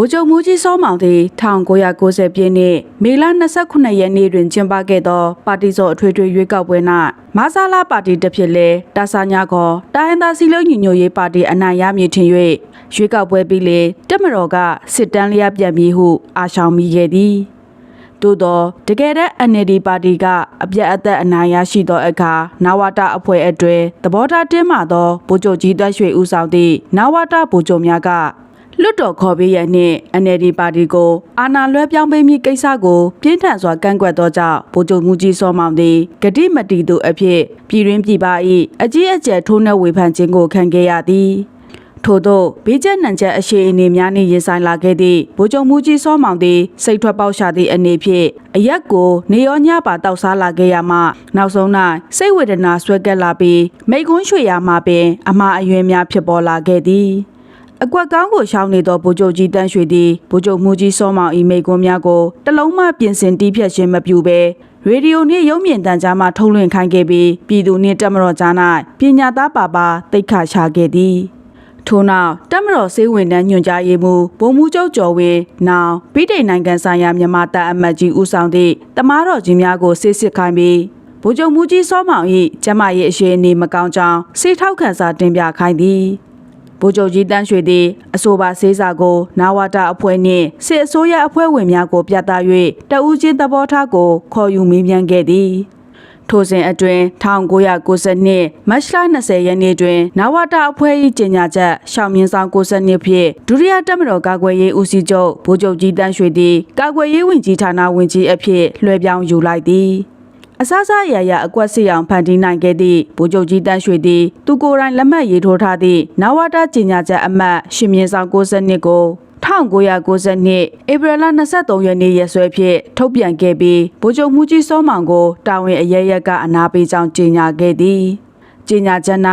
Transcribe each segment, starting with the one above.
ဗိုလ်ချုပ်မူကြီးစောမောင်သည်1990ပြည့်နှစ်မေလ29ရက်နေ့တွင်ကျင်းပခဲ့သော ပါတီစောအထွေထွေရွေးကောက်ပွဲ၌မဆာလာပါတီတစ်ဖြစ်လဲတာဆာညာခေါ်တိုင်းရင်းသားစီလုံးညီညွတ်ရေးပါတီအနိုင်ရမည်ထင်၍ရွေးကောက်ပွဲပြီးလေတက်မတော်ကစစ်တမ်းလျက်ပြတ်မည်ဟုအာရှောင်မိခဲ့သည်သို့သောတကယ်တဲ့ NLD ပါတီကအပြတ်အသက်အနိုင်ရရှိသောအခါနဝတာအဖွဲ့အတွေ့သဘောထားတင်းမာသောဗိုလ်ချုပ်ကြီးသက်ရွှေဦးဆောင်သည့်နဝတာဗိုလ်ချုပ်များက လွတ်တော်ခေါ်ပေးရနှင့် NLD ပါတီကိုအာဏာလွှဲပြောင်းပေးမည့်ကိစ္စကိုပြင်းထန်စွာကန့်ကွက်သောကြောင့်ဗိုလ်ချုပ်မူကြီးစောမောင်သည်ဂတိမတီသူအဖြစ်ပြည်တွင်းပြည်ပ၏အကြီးအကျယ်ထိုးနှက်ဝေဖန်ခြင်းကိုခံခဲ့ရသည်ထို့သောဘေးကျနှံချက်အရှိအနေများနှင့်ရင်ဆိုင်လာခဲ့သည့်ဗိုလ်ချုပ်မူကြီးစောမောင်သည်စိတ်ထွက်ပေါက်ရှာသည့်အနေဖြင့်အရက်ကိုနေရောညပါတောက်စားလာခဲ့ရမှနောက်ဆုံး၌စိတ်ဝေဒနာဆွဲကပ်လာပြီးမိကွန်းရွှေရမှပင်အမှားအယွင်းများဖြစ်ပေါ်လာခဲ့သည် အကွက်ကောင်းကိုရှောင်းနေသောဗိုလ်ချုပ်ကြီးတန်းရွှေသည်ဗိုလ်ချုပ်မှုကြီးစောမောင်ဤမိကွန်းများကိုတလုံးမှပြင်ဆင်တီးဖြတ်ခြင်းမပြုဘဲရေဒီယိုနှင့်ရုပ်မြင်သံကြားမှထုတ်လွှင့်ခိုင်းခဲ့ပြီးပြည်သူနှင့်တက်မတော်ကြား၌ပညာသားပါပါတိတ်ခါချခဲ့သည်ထို့နောက်တက်မတော်စေးဝင်တန်းညွှန်ကြားရေးမှူးဗိုလ်မှူးချုပ်ကျော်ဝင်းနောင်ပြည်ထိုင်နိုင်ငံဆိုင်ရာမြန်မာတပ်အမတ်ကြီးဦးဆောင်သည့်တမားတော်ကြီးများကိုစစ်စစ်ခိုင်းပြီးဗိုလ်ချုပ်မှုကြီးစောမောင်၏ကျမရဲ့အရှိအနေမကောင်းကြောင်းစေထောက်ခံစာတင်ပြခိုင်းသည် ဗိုလ်ချုပ်ကြီးတန်းရွှေသည်အဆိုပါစေးစာကိုနာဝတာအဖွဲ့နှင့်စစ်အစိုးရအဖွဲ့ဝင်များကို ပြသ၍တဦးချင်းသဘောထားကို ခေါ်ယူမေးမြန်းခဲ့သည်ထိုစဉ်အတွင်း1992မတ်လ20ရက်နေ့တွင်နာဝတာအဖွဲ့၏ကြေညာချက်ရှောင်းမြင့်ဆောင်92ဖြင့်ဒုတိယတပ်မတော်ကာကွယ်ရေးဦးစီးချုပ်ဗိုလ်ချုပ်ကြီးတန်းရွှေသည်ကာကွယ်ရေးဝန်ကြီးဌာနဝန်ကြီးအဖြစ်လွှဲပြောင်းယူလိုက်သည် အစစအရာရာအကွက်စီအောင်ဖန်တီးနိုင်ခဲ့သည့်ဗိုလ်ချုပ်ကြီးတန်းရွှေသည်သူကိုယ်တိုင်လက်မှတ်ရေးထိုးထားသည့်နဝတာကြီးညာချက်အမှတ်ရှင်မြင်းဆောင်62ကို1992ဧပြီလ23ရက်နေ့ရက်စွဲဖြင့်ထုတ်ပြန်ခဲ့ပြီးဗိုလ်ချုပ်မှုကြီးစောမောင်ကိုတာဝန်အရရက်ကအနာပေးကြောင်းကြေညာခဲ့သည်ကြေညာချက်၌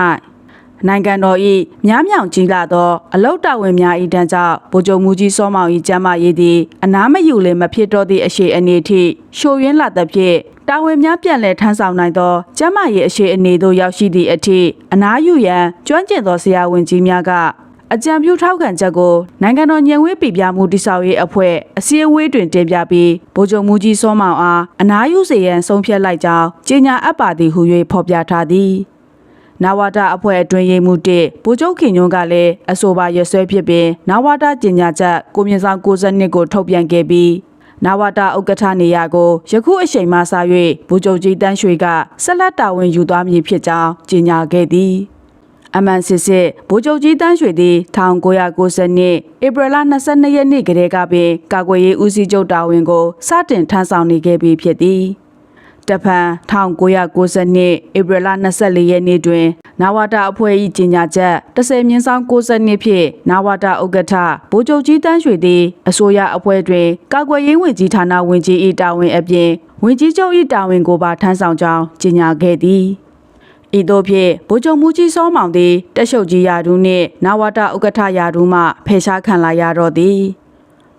နိုင်ငံတော်၏များမြောင်ကြီးလာသောအလုတ်တာဝန်များ၏တန်းကြောင့်ဗိုလ်ချုပ်မှုကြီးစောမောင်၏ကျမ်းမာရေးသည်အနာမယူလင်မဖြစ်တော့သည့်အရှိအနေထိရှို့ယွင်းလာသဖြင့် တာဝန်များပြန်လည်ထမ်းဆောင်နိုင်သောကျမ်းမာရေးအရှိအနေသို့ရောက်ရှိသည့်အထိအနာယူရန်ကျွမ်းကျင်သောဆရာဝန်ကြီးများကအကြံပြုထောက်ခံချက်ကိုနိုင်ငံတော်ညံဝေးပြည်ပြမှုတိဆောက်ရေးအဖွဲ့အစည်းအဝေးတွင်တင်ပြပြီးဗိုလ်ချုပ်မှုကြီးစောမောင်အားအနာယူစေရန်ဆုံးဖြတ်လိုက်ကြောင်းကြေညာအပ်ပါသည်ဟု၍ဖော်ပြထားသည်နာဝတာအဖွဲ့အတွင်းရေးမှုတစ်ဗိုလ်ချုပ်ခင်ညွန့်ကလည်းအဆိုပါရဆွဲဖြစ်ပင်နာဝတာကျင်ညာချက်ကိုမြင့်ဆောင်62ကိုထုတ်ပြန်ခဲ့ပြီး နာဝတာဥက္ကဋ္ဌနေရာကိုယခုအချိန်မှစ၍ဗိုလ်ချုပ်ကြီးတန်းရွှေကဆက်လက်တာဝန်ယူသွားမည်ဖြစ်ကြောင်းကြေညာခဲ့သည်အမှန်စစ်စစ်ဗိုလ်ချုပ်ကြီးတန်းရွှေသည်1990နှစ်ဧပြီလ22ရက်နေ့ကတည်းကပင်ကာကွယ်ရေးဦးစီးချုပ်တာဝန်ကိုစတင်ထမ်းဆောင်နေခဲ့ပြီးဖြစ်သည် တဖန်1990နှစ်ဧပြီလ24ရက်နေ့တွင် နာဝတာအဖွဲ့၏ကြီးညာချက်30မြင်းဆောင်60နှစ်ဖြင့်နာဝတာဥက္ကဋ္ဌဗိုလ်ချုပ်ကြီးတန်းရွှေသည်အစိုးရအဖွဲ့တွင်ကာကွယ်ရေးဝန်ကြီးဌာနဝန်ကြီး၏တာဝန်အပြင်ဝန်ကြီးချုပ်၏တာဝန်ကိုပါထမ်းဆောင်ကြောင်းကြေညာခဲ့သည်ဤသို့ဖြင့်ဗိုလ်ချုပ်မှုကြီးစောမောင်သည်တက်ရှုပ်ကြီးရာထူးနှင့်နာဝတာဥက္ကဋ္ဌရာထူးမှဖယ်ရှားခံလာရတော့သည်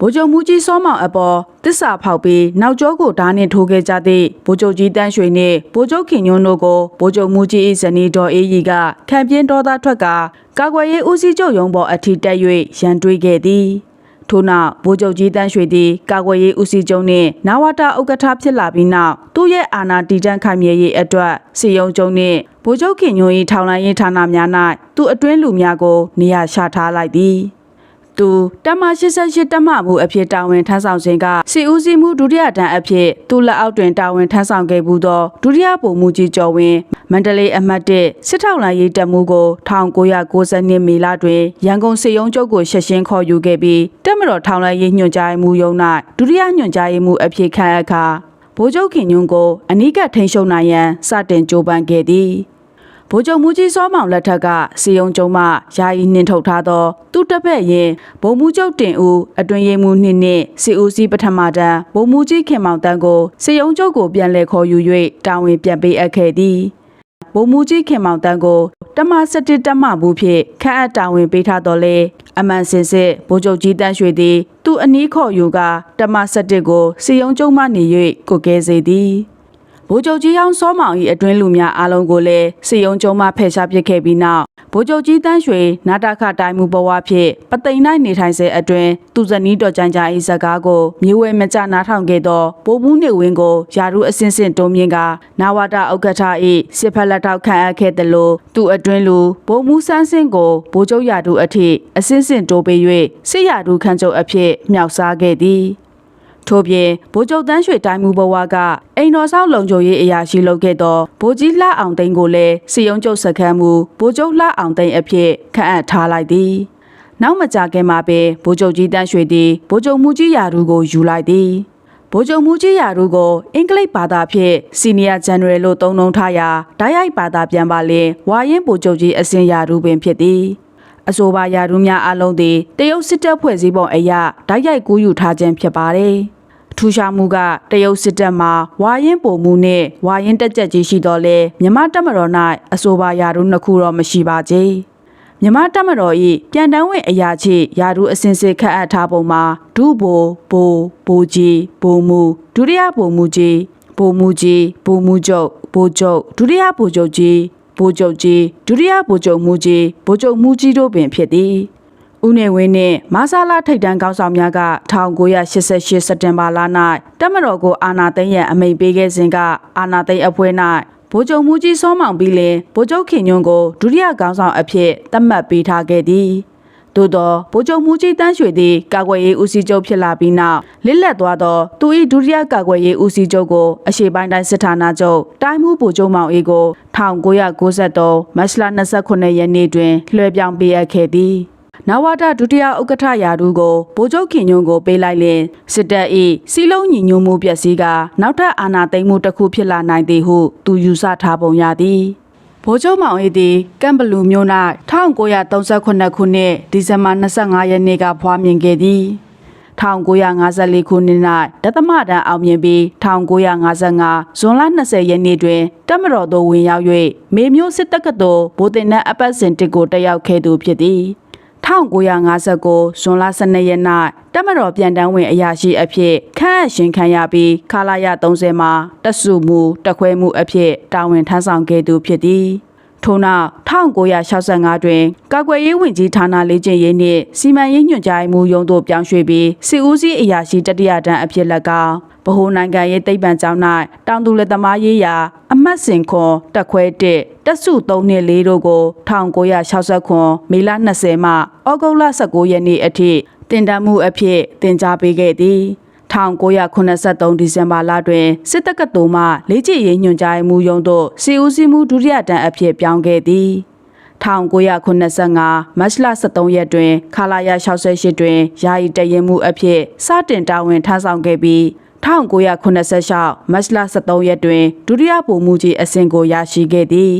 ဗိုလ်ချုပ်မူကြီးစောမောင်အပေါ်တစ္ဆာဖောက်ပြီးနောက်ကျောကိုဓာနှင့်ထိုးခဲ့ကြသည့်ဗိုလ်ချုပ်ကြီးတန်းရွှေနှင့်ဗိုလ်ချုပ်ခင်ညွန်းတို့ကိုဗိုလ်ချုပ်မူကြီး၏ဇနီးတော်အေးကြီးကခံပြင်းတော်သားထွက်ကကာကွယ်ရေးဦးစီးချုပ်ရုံးပေါ်အထိတက်၍ရန်တွေးခဲ့သည်ထို့နောက်ဗိုလ်ချုပ်ကြီးတန်းရွှေသည်ကာကွယ်ရေးဦးစီးချုပ်နှင့်နဝတာဥက္ကဋ္ဌဖြစ်လာပြီးနောက်သူ့ရဲ့အာဏာတည်တံ့ခိုင်မြဲရေးအတွက်စီယုံချုပ်နှင့်ဗိုလ်ချုပ်ခင်ညွန်း၏ထောင်လိုင်းရေးဌာနများ၌သူအတွင်းလူများကိုနေရာချထားလိုက်သည် သူတမ88တမမှုအဖြစ်တာဝန်ထမ်းဆောင်ခြင်းကစီဦးစီးမှုဒုတိယတန်းအဖြစ်သူလက်အောက်တွင်တာဝန်ထမ်းဆောင်ခဲ့မှုသောဒုတိယဗိုလ်မှူးကြီးကျော်ဝင်းမန္တလေးအမှတ်1စစ်ထောက်လိုင်းရေးတပ်မှုကို1992မေလတွင်ရန်ကုန်စစ်ရုံးချုပ်ကိုရှက်ရှင်းခေါ်ယူခဲ့ပြီးတပ်မတော်ထောင်လိုင်းရေးညွှန်ကြားမှုရုံး၌ဒုတိယညွှန်ကြားရေးမှုအဖြစ်ခန့်အပ်ခါဗိုလ်ချုပ်ခင်ညွန့်ကိုအနီးကပ်ထိန်းချုပ်နိုင်ရန်စတင်ကြိုးပမ်းခဲ့သည် ဗိုလ်ချုပ်မူကြီးစောမောင်လက်ထက်ကစီယုံကျုံမှယာယီနှင်ထုတ်ထားသောသူ့တပ်ဖက်ရင်ဗိုလ်မှူးချုပ်တင်ဦးအတွင်ရေးမှူးနှင့်နှင့်စီဦးစီးပထမတန်းဗိုလ်မှူးကြီးခင်မောင်တန်းကိုစီယုံကျုပ်ကိုပြန်လည်ခေါ်ယူ၍တာဝန်ပြန်ပေးအပ်ခဲ့သည်ဗိုလ်မှူးကြီးခင်မောင်တန်းကိုတမ17တမဘူးဖြင့်ခန့်အပ်တာဝန်ပေးထားတော်လဲအမှန်စင်စစ်ဗိုလ်ချုပ်ကြီးတန်းရွှေသည်သူ့အနီးခေါ်ယူကတမ17ကိုစီယုံကျုံမှနေ၍ကိုကဲစေသည် ဗိုလ်ချုပ်ကြီးဟောင်းစောမောင်၏အတွင်းလူများအားလုံးကိုလည်းစီယုံကျုံမှဖယ်ရှားပစ်ခဲ့ပြီးနောက်ဗိုလ်ချုပ်ကြီးတန်းရွှေနာတာခတိုင်းမှုဘဝဖြင့်ပသိမ်၌နေထိုင်စေအတွင်းသူဇနီးတော်ကြိုင်ကြ၏ဇကားကိုမြေဝဲမကြနားထောင်ခဲ့သောပိုးမှုနေဝင်းကိုယာရုအစင်းစင်တုံးမြင့်ကနာဝတာဥက္ကဋ္ဌ၏စစ်ဖက်လက်ထောက်ခံအပ်ခဲ့သလိုသူအတွင်းလူဘုံမှုဆန်းစင်ကိုဗိုလ်ချုပ်ယာရုအထိအစင်းစင်တိုးပေး၍စစ်ယာရုခန့်ချုပ်အဖြစ်မြောက်စားခဲ့သည် ထို့ပြင်ဗိုလ်ချုပ်တန်းရွှေတိုင်းမှုဘဝကအိမ်တော်ဆောင်လုံခြုံရေးအရာရှိလုပ်ခဲ့သောဗိုလ်ကြီးလှအောင်သိန်းကိုလည်းစီယုံကျုပ်စခန်းမူဗိုလ်ချုပ်လှအောင်သိန်းအဖြစ်ခန့်အပ်ထားလိုက်သည်နောက်မကြခင်မှာပင်ဗိုလ်ချုပ်ကြီးတန်းရွှေသည်ဗိုလ်ချုပ်မူကြီးယာရုကိုယူလိုက်သည်ဗိုလ်ချုပ်မူကြီးယာရုကိုအင်္ဂလိပ်ဘာသာဖြင့်စီနီယာဂျန်နရယ်လို့သုံးနှုန်းထားရာဓာတ်ရိုက်ဘာသာပြန်ပါလင်ဝါရင်ဗိုလ်ချုပ်ကြီးအစင်ယာရုပင်ဖြစ်သည်အဆိုပါယာရုများအလုံးသည်တရုတ်စစ်တပ်ဖွဲ့စည်းပုံအရဓာတ်ရိုက်ကူးယူထားခြင်းဖြစ်ပါတယ်။ ထူးခြားမှုကတရုတ်စစ်တပ်မှာဝါရင်ပုံမှုနဲ့ဝါရင်တက်ကြက်ကြီးရှိတော်လဲမြမတပ်မတော်၌အဆိုပါယာရုနှစ်ခုတော့မရှိပါကြ။မြမတပ်မတော်၏ပြန်တန်းဝင်အရာချိယာရုအစင်စစ်ခတ်အပ်ထားပုံမှာဒုဘိုဘိုဘိုကြီးဘိုမူဒုတိယဘိုမူကြီးဘိုမူကြီးဘိုမူချုပ်ဘိုချုပ်ဒုတိယဘိုချုပ်ကြီးဗိုလ်ချုပ်ကြီးဒုတိယဗိုလ်ချုပ်မူကြီးဗိုလ်ချုပ်မူကြီးတို့ပင်ဖြစ်သည် ဦးနေဝင်းနှင့်မဆာလာထိတ်တန်းကောင်းဆောင်များက1988စက်တင်ဘာလ၌တက်မတော်ကိုအာဏာသိမ်းရန်အမိန့်ပေးခဲ့စဉ်ကအာဏာသိမ်းအဖွဲ့၌ဗိုလ်ချုပ်မူကြီးစောမောင်ပြီးလင်ဗိုလ်ချုပ်ခင်ညွန့်ကိုဒုတိယကောင်းဆောင်အဖြစ်သတ်မှတ်ပေးထားခဲ့သည်သို့သောဗိုလ်ချုပ်မူကြီးတန်းရွှေသည်ကာကွယ်ရေးဦးစီးချုပ်ဖြစ်လာပြီးနောက်လစ်လက်သွားသောသူ၏ဒုတိယကာကွယ်ရေးဦးစီးချုပ်ကိုအရှေ့ပိုင်းတိုင်းစစ်ဌာနချုပ်တိုင်းမှုဗိုလ်ချုပ်မောင်အေးကို1993မတ်လ29ရက်နေ့တွင်လွှဲပြောင်းပေးအပ်ခဲ့သည် နဝတာဒုတိယဥက္ကဋ္ဌရာထူးကိုဗိုလ်ချုပ်ခင်ညွန့်ကိုပေးလိုက်လင်စစ်တပ်၏စီလုံးညီညွတ်မှုပျက်စီးကနောက်ထပ်အာဏာသိမ်းမှုတစ်ခုဖြစ်လာနိုင်သည်ဟုသူယူဆထားပုံရသည်ဗိုလ်ချုပ်မောင်အေးသည်ကမ်ဘလူမြို့၌1938ခုနှစ်ဒီဇင်ဘာ25ရက်နေ့ကဖွားမြင်ခဲ့သည်1954ခုနှစ်၌ဒသမတန်အောင်မြင်ပြီး1955ဇွန်လ20ရက်နေ့တွင်တက်မတော်သို့ဝင်ရောက်၍မေမျိုးစစ်တပ်ကတော်ဗိုလ်တင်နတ်အပတ်စဉ်တစ်ကိုတက်ရောက်ခဲ့သူဖြစ်သည် 1959ဇွန်လ12ရက်၌တက်မတော်ပြန်တန်းဝင်အရာရှိအဖြစ်ခန့်အပ်ရှင်ခံရပြီးခလာရ30မှာတက်စုမှုတက်ခွဲမှုအဖြစ်တာဝန်ထမ်းဆောင်ခဲ့သူဖြစ်သည်ထို့နောက်1965တွင်ကာကွယ်ရေးဝန်ကြီးဌာနလေ့ကျင့်ရေးနှင့်စီမံရေးညွှန်ကြားမှုရုံးသို့ပြောင်းရွှေ့ပြီးစစ်ဦးစီးအရာရှိတတိယတန်းအဖြစ်၎င်း ဗဟိုနိုင်ငံရေးသိပ္ပံကျောင်း၌တောင်သူလက်သမားရေးရာ အမှတ်စဉ်ခွန်တက်ခွဲ1တက်စု3နှစ်4တို့ကို1969မေလ20မှဩဂုတ်လ19ရက်နေ့အထိတင်တမ်းမှုအဖြစ်တင် जा ပေးခဲ့သည်1983ဒီဇင်ဘာလတွင်စစ်တပ်ကတူမှလေးချီရေးညွှန်ကြားမှုရုံးသို့စီဦးစီးမှုဒုတိယတန်းအဖြစ်ပြောင်းခဲ့သည်1985မတ်လ23ရက်တွင်ခလာရ68တွင်ယာယီတရင်မှုအဖြစ်စတင်တာဝန်ထမ်းဆောင်ခဲ့ပြီး 1986မတ်လ23ရက်တွင်ဒုတိယဗိုလ်မှူးကြီးအဆင့်ကိုရရှိခဲ့သည်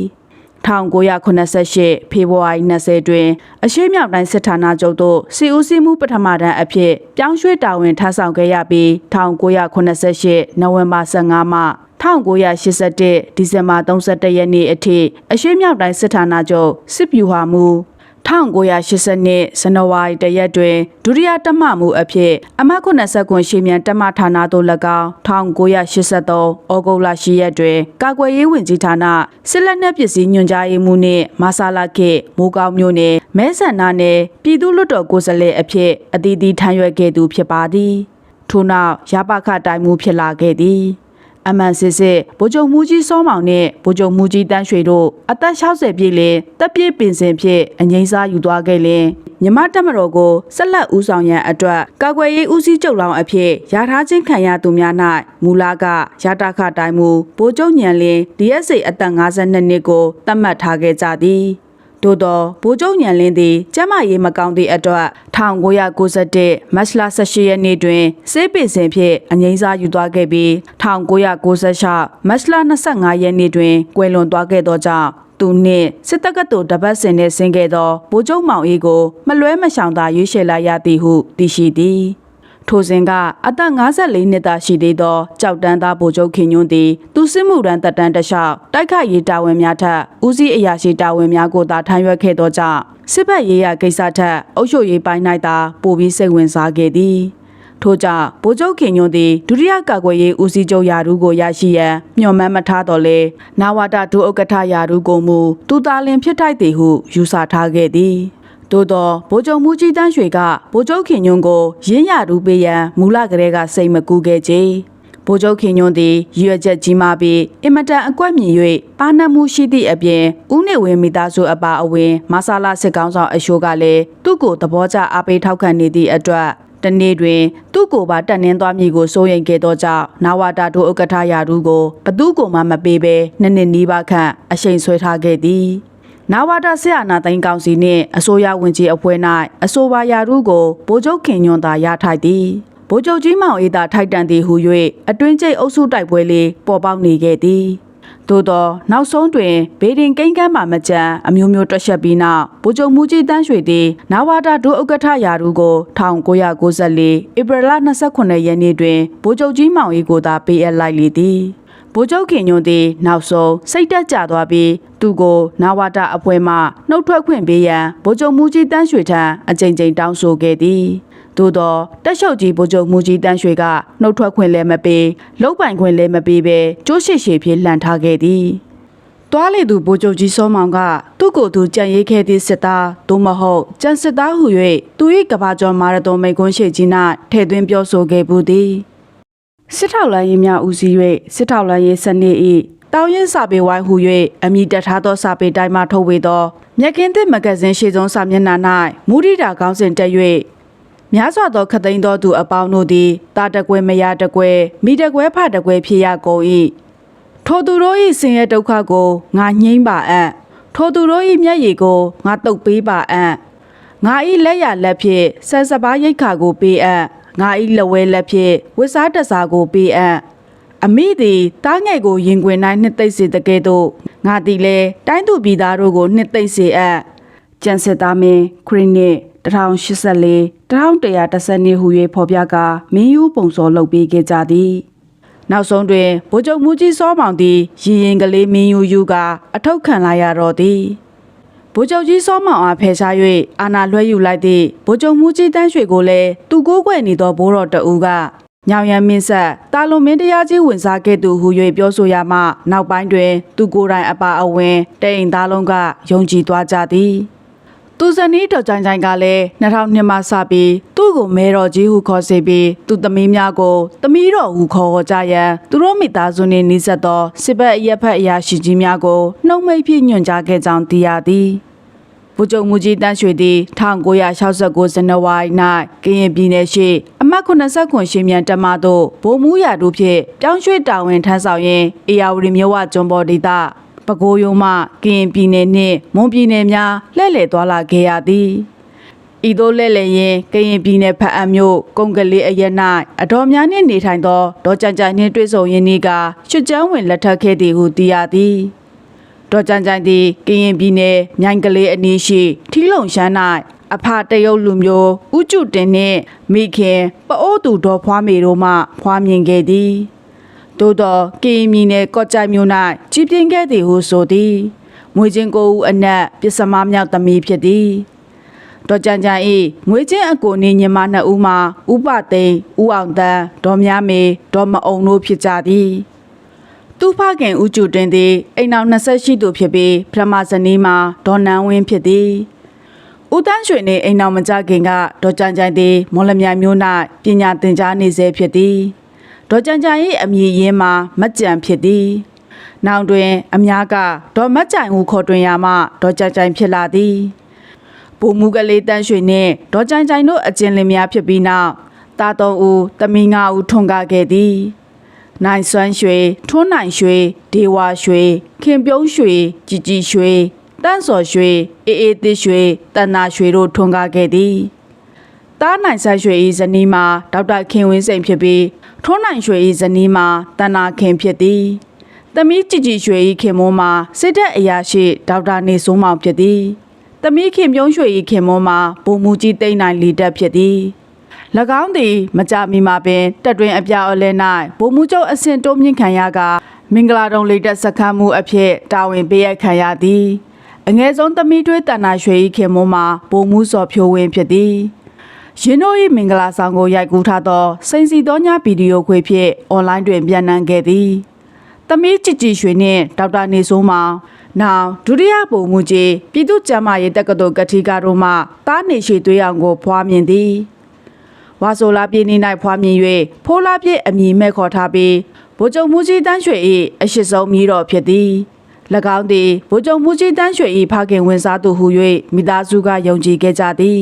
1988ဖေဖော်ဝါရီ20တွင်အရှိမြောက်တိုင်းစစ်ဌာနချုပ်သို့စီဦးစီးမှုပထမတန်းအဖြစ်ပြောင်းရွှေ့တာဝန်ထမ်းဆောင်ခဲ့ရပြီး1988နိုဝင်ဘာ15မှ1981ဒီဇင်ဘာ31ရက်နေ့အထိအရှိမြောက်တိုင်းစစ်ဌာနချုပ်စစ်ဗျူဟာမှု 1980နှစ်ဇန်နဝါရီတရက်တွင်ဒုတိယတမမှုအဖြစ်အမတ်89ရှေမြန်တမဌာနသို့၎င်း1983ဩဂုတ်လ10ရက်တွင်ကာကွယ်ရေးဝန်ကြီးဌာနစစ်လက်နက်ပစ္စည်းညွှန်ကြားရေးမှူးနှင့်မာဆာလာခေမိုးကောင်းမျိုးနှင့်မဲဆန္ဒနှင့်ပြည်သူ့လွှတ်တော်ကိုယ်စားလှယ်အဖြစ်အသီးသီးထမ်းရွက်ခဲ့သူဖြစ်ပါသည်ထို့နောက်ရပခတိုင်မှုဖြစ်လာခဲ့သည် အမှန်စစ်စစ်ဗိုလ်ချုပ်မူကြီးစောမောင်နဲ့ဗိုလ်ချုပ်မူကြီးတန်းရွှေတို့အသက်60ပြည့်လင်တပ်ပြည့်ပင်စင်ဖြင့်အငိမ့်စားယူသွားခဲ့လင်မြမတက်မတော်ကိုဆက်လက်ဦးဆောင်ရန်အတွက်ကာကွယ်ရေးဦးစီးချုပ်လောင်အဖြစ်ရထားချင်းခံရသူများ၌မူလာကရတာခတိုင်းမူဗိုလ်ချုပ်ညံလင်း DSA အသက်52နှစ်ကိုသတ်မှတ်ထားခဲ့ကြသည် သို့သောဗိုလ်ချုပ်ညံလင်းသည်ကျမ်းမာရေးမကောင်းသည့်အတွက်1991မတ်လ18ရက်နေ့တွင်စေးပင်စင်ဖြင့်အငိမ့်စားယူသွားခဲ့ပြီး1996မတ်လ25ရက်နေ့တွင်ကွယ်လွန်သွားခဲ့သောကြောင့်သူနှင့်စစ်တပ်ကတူတပတ်စင်နှင့်ဆင်းခဲ့သောဗိုလ်ချုပ်မောင်အေးကိုမလွဲမရှောင်သာရွေးချယ်လိုက်ရသည်ဟုသိရှိသည် ထိုစဉ်ကအသက်54နှစ်သာရှိသေးသောကြောက်တန်းသားဗိုလ်ချုပ်ခင်ညွန်းသည်သူစစ်မှုရန်တပ်တန်းတလျှောက်တိုက်ခိုက်ရေးတာဝန်များထက်ဦးစီးအရာရှိတာဝန်များကိုသာထမ်းရွက်ခဲ့သောကြောင့်စစ်ဘက်ရေးရာကိစ္စထက်အုပ်ချုပ်ရေးပိုင်း၌သာပိုပြီးစိတ်ဝင်စားခဲ့သည်ထို့ကြောင့်ဗိုလ်ချုပ်ခင်ညွန့်သည်ဒုတိယကာကွယ်ရေးဦးစီးချုပ်ယာရုကိုရရှိရန်မျှော်မှန်းမထားတော့လေနာဝတာဒုဥက္ကဋ္ဌယာရုကိုမူသူသားလင်ဖြစ်ထိုက်သည်ဟုယူဆထားခဲ့သည် သို့သောဗိုလ်ချုပ်မူကြီးတန်းရွှေကဗိုလ်ချုပ်ခင်ညွန့်ကိုရင်းရရူပေးရန်မူလကတည်းကစိတ်မကူခဲ့ကြဗိုလ်ချုပ်ခင်ညွန့်သည်ရည်ရွယ်ချက်ကြီးမားပြီးအင်မတန်အကွက်မြင်၍ပါဏတ်မှုရှိသည့်အပြင်ဦးနေဝင်းမိသားစုအပါအဝင်မဆာလာစစ်ကောင်းဆောင်အရှိုးကလည်းသူ့ကိုသဘောကျအားပေးထောက်ခံနေသည့်အတွက်တနေ့တွင်သူ့ကိုပါတက်နှင်းသွားမည်ကိုစိုးရိမ်ခဲ့သောကြောင့်နာဝတာတို့ဥက္ကဋ္ဌရာထူးကိုဘသူ့ကိုမှမပေးဘဲနှစ်နှစ်နီးပါးခန့်အရှိန်ဆွဲထားခဲ့သည် နာဝတာဆရာနာသိန်းကောင်စီနှင့်အစိုးရဝင်ကြီးအဖွဲ့၌အဆိုပါယာရုကိုဗိုလ်ချုပ်ခင်ညွန့်သာရထိုက်သည်ဗိုလ်ချုပ်ကြီးမောင်အေးသာထိုက်တန်သည်ဟု၍အတွင်းကျိတ်အုပ်စုတိုက်ပွဲလေးပေါ်ပေါက်နေခဲ့သည်သို့သောနောက်ဆုံးတွင်ဘေဒင်ကိန်းကမ်းမှာမကြံအမျိုးမျိုးတွက်ချက်ပြီးနောက်ဗိုလ်ချုပ်မူကြီးတန်းရွှေသည်နာဝတာဒုဥက္ကဋ္ဌယာရုကို1994ဧပြီလ29ရက်နေ့တွင်ဗိုလ်ချုပ်ကြီးမောင်အေးကိုသာပေးအပ်လိုက်လေသည် ဗိုလ်ချုပ်ခင်ညွန့်သည်နောက်ဆုံးစိတ်တက်ကြသွားပြီးသူကိုနာဝတာအဖွဲ့မှနှုတ်ထွက်ခွင့်ပေးရန်ဗိုလ်ချုပ်မူကြီးတန်းရွှေထံအကြိမ်ကြိမ်တောင်းဆိုခဲ့သည်သို့သောတက်ရှုပ်ကြီးဗိုလ်ချုပ်မူကြီးတန်းရွှေကနှုတ်ထွက်ခွင့်လည်းမပေးလုတ်ပိုင်ခွင့်လည်းမပေးဘဲကျိုးရှိရှိဖြင့်လှန်ထားခဲ့သည်တွားလေသူဗိုလ်ချုပ်ကြီးစောမောင်ကသူ့ကိုယ်သူကြံ့ရိတ်ခဲ့သည့်စစ်သားသို့မဟုတ်ကြံစစ်သားဟု၍သူ၏ကဘာကျော်မာရသွန်မိတ်ကွန်းရှိကြီး၌ထည့်သွင်းပြောဆိုခဲ့ဘူးသည် စစ်ထောက်လိုင်းရေးများဦးစီး၍စစ်ထောက်လိုင်းရေးစနစ်၏တောင်းရင်စာပေဝိုင်းဟု၍အမိတက်ထားသောစာပေတိုင်းမှထုတ်ဝေသောမြက်ကင်းသစ်မဂဇင်းရှေ့ဆုံးစာမျက်နှာ၌မူရိတာကောင်းစဉ်တက်၍များစွာသောခသိန်းသောသူအပေါင်းတို့သည်တာတကွဲမရတကွဲမိတကွဲဖတကွဲဖြစ်ရကုန်၏ထိုသူတို့၏ဆင်းရဲဒုက္ခကိုငါညှိမ့်ပါအံ့ထိုသူတို့၏မျက်ရည်ကိုငါတုပ်ပေးပါအံ့ငါဤလက်ရလက်ဖြင့်ဆန်စပါးရိတ်ခါကိုပေးအပ် ငါဤလက်ဝဲလက်ဖြင့်ဝစ်စားတစားကိုပေးအပ်အမိသည်တားငယ်ကိုရင်ခွင်၌နှစ်သိမ့်စေတကဲ့သို့ငါသည်လည်းတိုင်းသူပြည်သားတို့ကိုနှစ်သိမ့်စေအပ်ကျန်စစ်သားမင်းခရစ်နစ်1084 1110နှစ်ဟူ၍ဖော်ပြကာမင်းယူပုံစောလုပ်ပေးခဲ့ကြသည်နောက်ဆုံးတွင်ဗိုလ်ချုပ်မူကြီးစောမောင်သည်ရည်ရင်ကလေးမင်းယူယူကအထောက်ခံလာရတော့သည် ဗိုလ်ချုပ်ကြီးစောမောင်အားဖယ်ရှား၍အာဏာလွှဲယူလိုက်သည့်ဗိုလ်ချုပ်မူကြီးတန်းရွှေကိုလည်းသူကိုးကွယ်နေသောဘိုးတော်တအူးကညောင်ရမ်းမင်းဆက်တာလွန်မင်းတရားကြီးဝင်စားခဲ့သူဟု၍ပြောဆိုရမှနောက်ပိုင်းတွင် သူကိုယ်တိုင်အပါအဝင်တိမ်သားလုံးကယုံကြည်သွားကြသည်သူဇနီးတော်ကြိုင်ကြိုင်ကလည်း2002မှစပြီးသူ့ကိုမဲတော်ကြီးဟုခေါ်စေပြီးသူသမီးများကိုသမီးတော်ဟုခေါ်ကြရန်သူတို့မိသားစုနှင့်နှိစက်သောစစ်ဘက်အရက်ဖက်အရာရှိကြီးများကိုနှုတ်မိတ်ဖြင့်ညွှန်ကြားခဲ့ကြောင်းသိရသည် ဗိုလ်ချုပ်မူကြီးတန်းရွှေသည်1969ဇန်နဝါရီ၌ကရင်ပြည်နယ်ရှိအမှတ်89ရှင်းမြန်တပ်မသို့ဗိုလ်မှူးရာတို့ဖြင့်ပြောင်းရွှေ့တာဝန်ထမ်းဆောင်ရင်းအေယာဝတီမြို့ဝကျွန်းပေါ်ဒေသပဲခူးရုံးမှကရင်ပြည်နယ်နှင့်မွန်ပြည်နယ်များလှည့်လည်သွားလာခဲ့ရသည်ဤသို့လဲ့လေရင်ကရင်ပြည်နယ်ဖက်အံမြို့ကုန်းကလေးအရက်၌အတော်များနှင့်နေထိုင်သောဒေါ်ကြံကြံနှင့်တွေ့ဆုံရင်းဤကရွှေချမ်းဝင်လက်ထပ်ခဲ့သည်ဟုသိရသည် ဒေါ်ကြံကြိုင်သည်ကရင်ပြည်နယ်မြိုင်ကလေးအနီးရှိထီးလုံရှမ်း၌အဖတရုတ်လူမျိုးဥကျုတင်နှင့်မိခင်ပအိုးသူဒေါ်ဖွားမေတို့မှဖွားမြင်ခဲ့သည်သို့သောကရင်ပြည်နယ်ကော့ကြိုင်မြို့၌ကြီးပြင်းခဲ့သည်ဟုဆိုသည်မွေချင်းကိုဦးအနက်ပစ္စမမြောက်သမီးဖြစ်သည်ဒေါ်ကြံကြံ၏ငွေချင်းအကိုနေညီမနှစ်ဦးမှာဥပသိန်းဦးအောင်တန်းဒေါ်မြမေဒေါ်မအုံတို့ဖြစ်ကြသည် သူဖခင်ဦးကျူတင်သည်အိမ်အောင်20ရှိသူဖြစ်ပြီးပထမဇနီးမှာဒေါ်နန်းဝင်းဖြစ်သည်ဦးတန်းရွှေနှင့်အိမ်အောင်မကြခင်ကဒေါ်ကြံကြိုင်သည်မော်လမြိုင်မြို့၌ပညာသင်ကြားနေဆဲဖြစ်သည်ဒေါ်ကြံကြိုင်၏အမည်ရင်းမှာမတ်ကြံဖြစ်သည်နောက်တွင်အများကဒေါ်မတ်ကြိုင်ဟုခေါ်တွင်ရမှဒေါ်ကြံကြိုင်ဖြစ်လာသည်ဗိုလ်မှူးကလေးတန်းရွှေနှင့်ဒေါ်ကြံကြိုင်တို့အကျဉ်းလင်များဖြစ်ပြီးနောက်တာတော်ဦးတမီငါဦးထွန်ကားခဲ့သည် နိုင်စွမ်းရွှေထွန်းနိုင်ရွှေဒေဝါရွှေခင်ပြုံးရွှေကြည်ကြည်ရွှေတန့်စော်ရွှေအေးအေးသစ်ရွှေတဏ္ဍာရွှေတို့ထွန်းကားခဲ့သည်တားနိုင်ဆိုင်ရွှေ၏ဇနီးမှာဒေါက်တာခင်ဝင်းစိန်ဖြစ်ပြီးထွန်းနိုင်ရွှေ၏ဇနီးမှာတဏ္ဍာခင်ဖြစ်သည်သမီးကြည်ကြည်ရွှေ၏ခင်မွန်းမှာစစ်တပ်အရာရှိဒေါက်တာနေစိုးမောင်ဖြစ်သည်သမီးခင်ပြုံးရွှေ၏ခင်မွန်းမှာဘုံမူကြီးတိတ်နိုင်လီတက်ဖြစ်သည်၎ င်းသည်မကြမီမှာပင်တက်တွင်အပြောက်အလဲ၌ဗိုလ်မှူးချုပ်အဆင့်တိုးမြင့်ခံရကမင်္ဂလာတုံလိတက်စခန်းမှုအဖြစ်တာဝန်ပေးရခံရသည်အငယ်ဆုံးသမီးတွေးတန်နာရွှေဤခင်မွန်းမှာဗိုလ်မှူးစော်ဖြိုးဝင်းဖြစ်သည်ရင်တို့၏မင်္ဂလာဆောင်ကိုရိုက်ကူးထားသောစိန်စီတော်ညာဗီဒီယိုခွေဖြင့်အွန်လိုင်းတွင်ပြန့်နှံ့ခဲ့သည်။သမီးကြည်ကြည်ရွှေနှင့်ဒေါက်တာနေစိုးမောင်နောက်ဒုတိယပုံမှုကြီးပြည်သူ့ကျန်းမာရေးတက္ကသိုလ်ကတိကာတို့မှတားနေရှိသွေးအောင်ကိုဖွားမြင်သည်။ ဝါဆိုလာပြည်နေ၌ဖွားမြင်၍ဖိုးလာပြည့်အမည်မဲ့ခေါ်ထားပြီးဗိုလ်ချုပ်မူကြီးတန်းရွှေ၏အရှိဆုံးမြည်တော်ဖြစ်သည်။၎င်းသည်ဗိုလ်ချုပ်မူကြီးတန်းရွှေ၏ဖခင်ဝင်စားသူဟု၍မိသားစုကယုံကြည်ခဲ့ကြသည်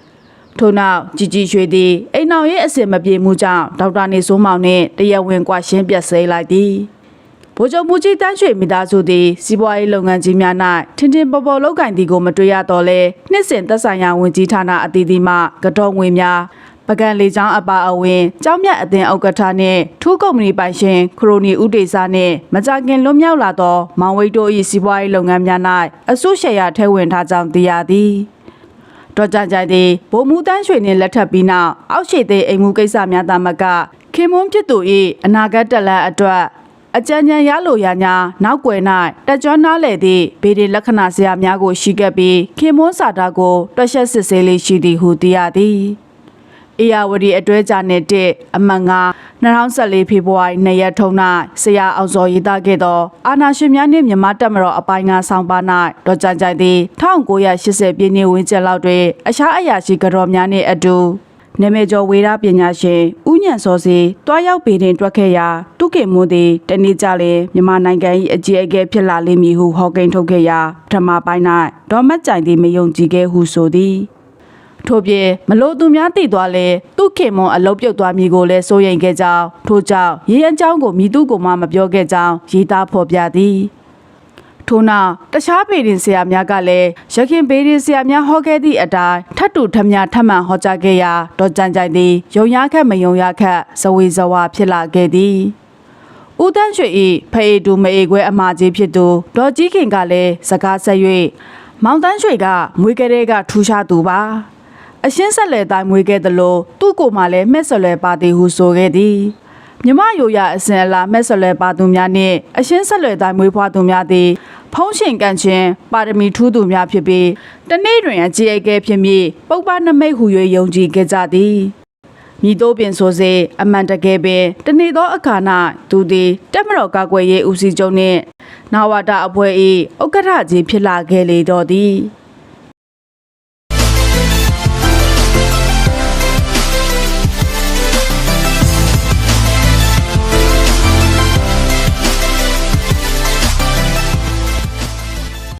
။ထို့နောက်ជីជីရွှေသည်အိမ်အောင်ရဲ့အစင်မပြေမှုကြောင့်ဒေါက်တာနေစိုးမောင်နှင့်တရားဝင်ကွာရှင်းပြတ်ဆဲလိုက်သည်။ဗိုလ်ချုပ်မူကြီးတန်းရွှေမိသားစုသည်စီးပွားရေးလုပ်ငန်းကြီးများ၌ထင်ထင်ပေါ်ပေါ်လုပ်ကင်သည်ကိုမတွေ့ရတော့လဲနှစ်စဉ်သက်ဆိုင်ရာဝန်ကြီးဌာနအသီးသီးမှကတော့ငွေများ ပကံလေချောင်းအပါအဝင်ကြောင်းမြတ်အသင်းဥက္ကဋ္ဌနှင့်ထူးကုမ္ပဏီပိုင်ရှင်ခရိုနီဦးတေစာနှင့်မကြခင်လွတ်မြောက်လာသောမောင်ဝိတ်တို့၏စီးပွားရေးလုပ်ငန်းများ၌အစုရှယ်ယာထဲဝင်ထားကြောင်းသိရသည်တော်ကြကြိုင်သည်ဗိုလ်မူတန်းရွှေနှင့်လက်ထပ်ပြီးနောက်အောက်ရှိသေးအိမ်မှုကိစ္စများသာမကခင်မွန်းဖြစ်သူ၏အနာဂတ်တက်လန်အတွက်အကြံဉာဏ်ရလိုရာညာနောက်ွယ်၌တက်ကြွနားလေသည့်ဗေဒီလက္ခဏာစရာများကိုရှိခဲ့ပြီးခင်မွန်းစာတာကိုတွက်ချက်စစ်ဆေးလေးရှိသည်ဟုသိရသည် အေယာဝတီအတွဲကြနဲ့တဲ့အမှန်က2014ဖေဖော်ဝါရီ2ရက်ထုံး၌ဆရာအောင်စောရေးသားခဲ့သောအာနာရှင်များနှင့်မြန်မာတပ်မတော်အပိုင်းငါဆောင်ပါ၌ဒေါ်ကြိုင်ကြိုင်သည်1980ပြည့်နှစ်ဝန်းကျင်လောက်တွင်အခြားအရာရှိကြော်များနှင့်အတူနာမည်ကျော်ဝေဒပညာရှင်ဦးညံစောစီတွားရောက်ပေတင်တွက်ခဲ့ရာတုကေမွန်းသည်တနေ့ကြလေမြန်မာနိုင်ငံ၏အကြီးအကဲဖြစ်လာလိမ့်မည်ဟုဟောကိန်းထုတ်ခဲ့ရာပထမပိုင်း၌ဒေါ်မတ်ကြိုင်သည်မယုံကြည်ခဲ့ဟုဆိုသည် ထို့ပြင်မလို့သူများသိသွားလဲသူခင်မွန်အလုတ်ပြုတ်သွားမိကိုလည်းစိုးရိမ်ခဲ့ကြောင်းထို့ကြောင့်ရေရန်ကျောင်းကိုမိသူကိုမှမပြောခဲ့ကြောင်းရေးသားဖော်ပြသည်ထို့နောက်တခြားပေရင်ဆရာများကလည်းရခင်ပေရင်ဆရာများဟောခဲ့သည့်အတိုင်းထတ်တူထမြထမှန်ဟောကြားခဲ့ရာဒေါ်ကြံကြိုင်သည်ယုံရခက်မယုံရခက်ဇဝေဇဝါဖြစ်လာခဲ့သည်ဦးတန်းရွှေ၏ဖအေတူမအေခွဲအမကြီးဖြစ်သူဒေါ်ကြီးခင်ကလည်းစကားဆက်၍မောင်တန်းရွှေကမွေးကလေးကထူးခြားသူပါ အရှင်းဆက်လက်တိုင်းမွေးခဲ့သလိုသူ့ကိုယ်မှလည်းမဲ့ဆက်လွယ်ပါသည်ဟုဆိုခဲ့သည်မြမယိုရအစဉ်အလာမဲ့ဆက်လွယ်ပါသူများနှင့်အရှင်းဆက်လွယ်တိုင်းမွေးဖွားသူများသည်ဖုံးရှင်ကန်ချင်းပါရမီထူးသူများဖြစ်ပြီးတနေ့တွင်အကြီးအကဲဖြစ်မည်ပုပ္ပနမိတ်ဟု၍ယုံကြည်ခဲ့ကြသည်မြည်တိုးပင်ဆိုစေအမှန်တကယ်ပင်တနေ့သောအခါ၌သူသည်တက်မတော်ကာကွယ်ရေးဦးစီးချုပ်နှင့်နာဝတာအဖွဲ့၏ဥက္ကဋ္ဌကြီးဖြစ်လာခဲ့လေတော့သည်